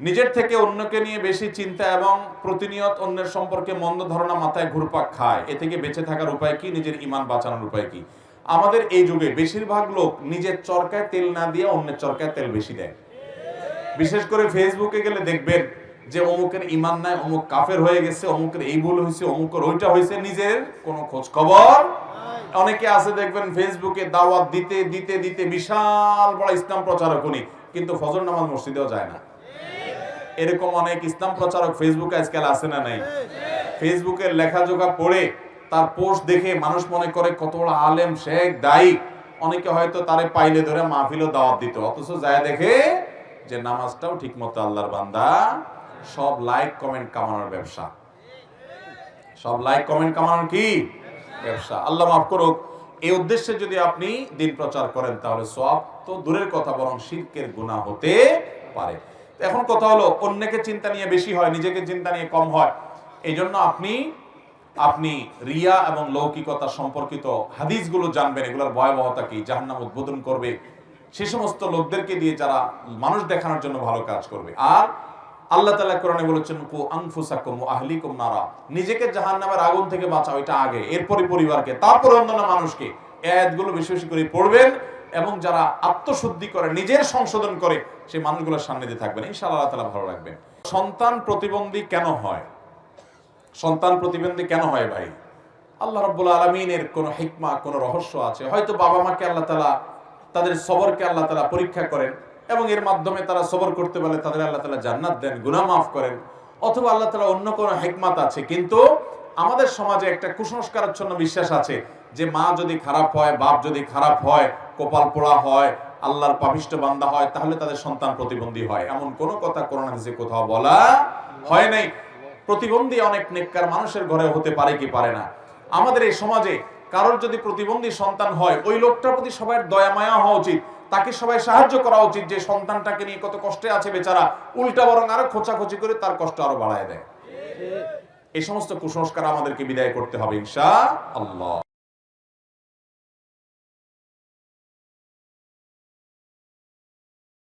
নিজের থেকে অন্যকে নিয়ে বেশি চিন্তা এবং প্রতিনিয়ত অন্যের সম্পর্কে মন্দ ধারণা মাথায় ঘুরপাক খায়। এ থেকে বেঁচে থাকার উপায় কি? নিজের ইমান বাঁচানোর উপায় কি? আমাদের এই যুগে বেশিরভাগ লোক নিজের চরকায় তেল না দিয়ে অন্যের চরকায় তেল বেশি দেয়। বিশেষ করে ফেসবুকে গেলে দেখবেন যে অমুকের ইমান নাই, অমুক কাফের হয়ে গেছে, অমুকের এই ভুল হয়েছে, অমুকের ওইটা হয়েছে, নিজের কোনো খোঁজ খবর অনেকে আছে দেখবেন ফেসবুকে দাওয়াত দিতে দিতে দিতে বিশাল বড় ইসলাম প্রচারক উনি, কিন্তু ফজর নামাজ মসজিদেও যায় না। এরকম অনেক ইসলাম প্রচারক ফেসবুকে আজকাল আছে না নাই? ফেসবুকের লেখাজোখা পড়ে তার পোস্ট দেখে মানুষ মনে করে কত বড় আলেম, শেখ, দায়ী। অনেকে হয়তো তারে পাইলে ধরে মাহফিলও দাওয়াত দিত। অথচ যায় দেখে যে নামাজটাও ঠিক মতো আল্লাহর বান্দা। সব লাইক, কমেন্ট কামানোর ব্যবসা। সব লাইক, কমেন্ট কামানোর কি? ব্যবসা। আল্লাহ মাফ করুক, এই উদ্দেশ্যে যদি আপনি দিন প্রচার করেন তাহলে সব তো দূরের কথা, বরং শিরকের গুণা হতে পারে। এখন কথা হলো, অন্যকে চিন্তা নিয়ে বেশি হয়, নিজেকে চিন্তা নিয়ে কম হয়। এই জন্য আপনি আপনি রিয়া এবং লৌকিকতা সম্পর্কিত হাদিসগুলো জানবেন, এগুলোর ভয়াবহতা কি, জাহান্নাম উদ্বোধন করবে। সে সমস্ত লোকদেরকে দিয়ে যারা মানুষ দেখানোর জন্য ভালো কাজ করবে। আর আল্লাহ তালা কোরআনে বলেছেন, কু আনফুসাকুম ওয়া আহলিকুম নারা। নিজেকে জাহান্নামের আগুন থেকে বাঁচাও, এটা আগে এরপরে পরিবারকে, তারপরে অন্যান্য মানুষকে। আয়াতগুলো বেশি বেশি করে পড়বেন এবং যারা আত্মশুদ্ধি করে, নিজের সংশোধন করে, সেই মানুষগুলোর সামনে দিয়ে থাকবেন। ইনশাআল্লাহ আল্লাহ তাআলা ভালো রাখবেন। সন্তান প্রতিবন্ধী কেন হয়? সন্তান প্রতিবন্ধী কেন হয় ভাই? আল্লাহ রাব্বুল আলমিনের কোনো হিকমা, কোনো রহস্য আছে? হয়তো বাবা মাকে আল্লাহ তালা তাদের সবরকে আল্লাহ তালা পরীক্ষা করেন এবং এর মাধ্যমে তারা সবর করতে পারলে তাদের আল্লাহ তালা জান্নাত দেন, গুনাহ মাফ করেন। অথবা আল্লাহ তালা অন্য কোনো হিকমাত আছে, কিন্তু আমাদের সমাজে একটা কুসংস্কারাচ্ছন্ন বিশ্বাস আছে যে মা যদি খারাপ হয়, বাপ যদি খারাপ হয়, কপাল পোড়া হয়, আল্লাহর পাপিষ্ট বান্দা হয়, তাহলে তাদের সন্তান প্রতিবন্ধী হয়। এমন কোনো কথা কোরআন হাদিসে কোথাও বলা হয় নাই। প্রতিবন্ধী অনেক নেককার মানুষের ঘরে হতে পারে কি পারে না। আমাদের এই সমাজে কারোর যদি প্রতিবন্ধী সন্তান হয়, ওই লোকটার প্রতি সবাই দয়া, মায়া হওয়া উচিত। তাকে সবাই সাহায্য করা উচিত যে সন্তানটাকে নিয়ে কত কষ্টে আছে বেচারা। উল্টা বরং আরও খোঁচাখুচি করে তার কষ্ট আরও বাড়ায় দেয়। এই সমস্ত কুসংস্কার আমাদেরকে বিদায় করতে হবে ইনশা আল্লাহ।